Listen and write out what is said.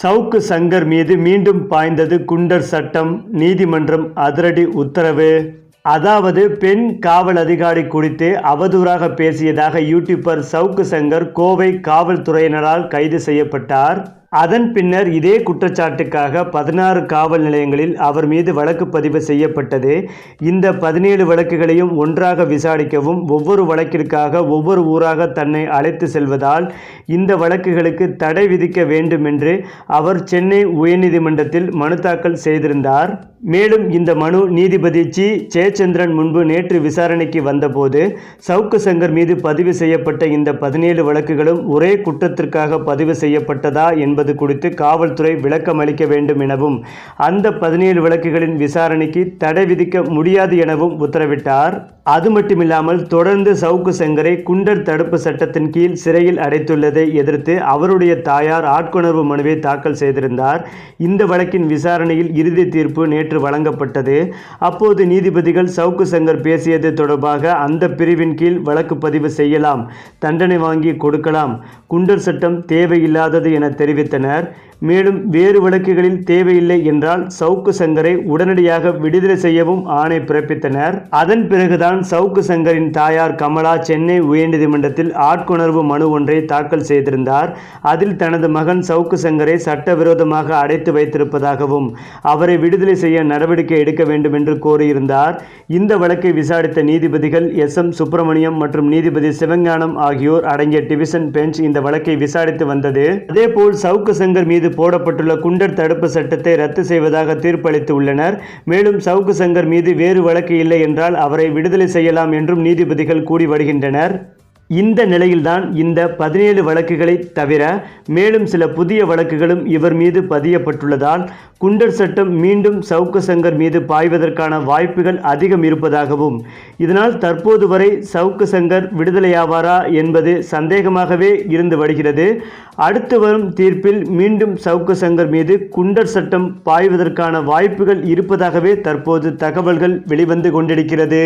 சவுக்கு சங்கர் மீது மீண்டும் பாய்ந்தது குண்டர் சட்டம் நீதிமன்றம் அதிரடி உத்தரவு. அதாவது பெண் காவல் அதிகாரி குறித்து அவதூறாக பேசியதாக யூடியூபர் சவுக்கு சங்கர் கோவை காவல்துறையினரால் கைது செய்யப்பட்டார். அதன் பின்னர் இதே குற்றச்சாட்டுக்காக பதினாறு காவல் நிலையங்களில் அவர் மீது வழக்கு பதிவு செய்யப்பட்டது. இந்த பதினேழு வழக்குகளையும் ஒன்றாக விசாரிக்கவும் ஒவ்வொரு வழக்கிற்காக ஒவ்வொரு ஊராக தன்னை அழைத்து செல்வதால் இந்த வழக்குகளுக்கு தடை விதிக்க வேண்டும் என்று அவர் சென்னை உயர்நீதிமன்றத்தில் மனு தாக்கல் செய்திருந்தார். மேலும் இந்த மனு நீதிபதி ஜி. ஜெயச்சந்திரன் முன்பு நேற்று விசாரணைக்கு வந்தபோது சவுக்கு சங்கர் மீது பதிவு செய்யப்பட்ட இந்த பதினேழு வழக்குகளும் ஒரே குற்றத்திற்காக பதிவு செய்யப்பட்டதா என்பது குறித்து காவல்துறை விளக்கம் அளிக்க வேண்டும் எனவும் அந்த பதினேழு வழக்குகளின் விசாரணைக்கு தடை விதிக்க முடியாது எனவும் உத்தரவிட்டார். அது மட்டுமில்லாமல் தொடர்ந்து சவுக்கு சங்கரை குண்டர் தடுப்பு சட்டத்தின் கீழ் சிறையில் அடைத்துள்ளதை எதிர்த்து அவருடைய தாயார் ஆட்கொணர்வு மனுவை தாக்கல் செய்திருந்தார். இந்த வழக்கின் விசாரணையில் இறுதி தீர்ப்பு நேற்று வழங்கப்பட்டது. அப்போது நீதிபதிகள் சவுக்கு சங்கர் பேசியது தொடர்பாக அந்த பிரிவின் கீழ் வழக்கு பதிவு செய்யலாம் தண்டனை வாங்கி கொடுக்கலாம் குண்டர் சட்டம் தேவையில்லாதது என Internet மேலும் வேறு வழக்குகளில் தேவையில்லை என்றால் சவுக்கு சங்கரை உடனடியாக விடுதலை செய்யவும் ஆணை பிறப்பித்தனர். அதன் பிறகுதான் சவுக்கு சங்கரின் தாயார் கமலா சென்னை உயர்நீதிமன்றத்தில் ஆட்கொணர்வு மனு ஒன்றை தாக்கல் செய்திருந்தார். அதில் தனது மகன் சவுக்கு சங்கரை சட்டவிரோதமாக அடைத்து வைத்திருப்பதாகவும் அவரை விடுதலை செய்ய நடவடிக்கை எடுக்க வேண்டும் என்று கோரியிருந்தார். இந்த வழக்கை விசாரித்த நீதிபதிகள் எஸ். எம். சுப்பிரமணியம் மற்றும் நீதிபதி சிவஞானம் ஆகியோர் அடங்கிய டிவிஷன் பெஞ்ச் இந்த வழக்கை விசாரித்து வந்தது. அதேபோல் சவுக்கு சங்கர் மீது போடப்பட்டுள்ள குண்டர் தடுப்பு சட்டத்தை ரத்து செய்வதாக தீர்ப்பளித்து உள்ளனர். மேலும் சவுக்கு சங்கர் மீது வேறு வழக்கு இல்லை என்றால் அவரை விடுதலை செய்யலாம் என்றும் நீதிபதிகள் கூறி வருகின்றனர். இந்த நிலையில்தான் இந்த பதினேழு வழக்குகளை தவிர மேலும் சில புதிய வழக்குகளும் இவர் மீது பதியப்பட்டுள்ளதால் குண்டர் சட்டம் மீண்டும் சவுக்கு சங்கர் மீது பாய்வதற்கான வாய்ப்புகள் அதிகம் இருப்பதாகவும் இதனால் தற்போது வரை சவுக்கு சங்கர் விடுதலையாவாரா என்பது சந்தேகமாகவே இருந்து வருகிறது. அடுத்து வரும் தீர்ப்பில் மீண்டும் சவுக்கு சங்கர் மீது குண்டர் சட்டம் பாய்வதற்கான வாய்ப்புகள் இருப்பதாகவே தற்போது தகவல்கள் வெளிவந்து கொண்டிருக்கிறது.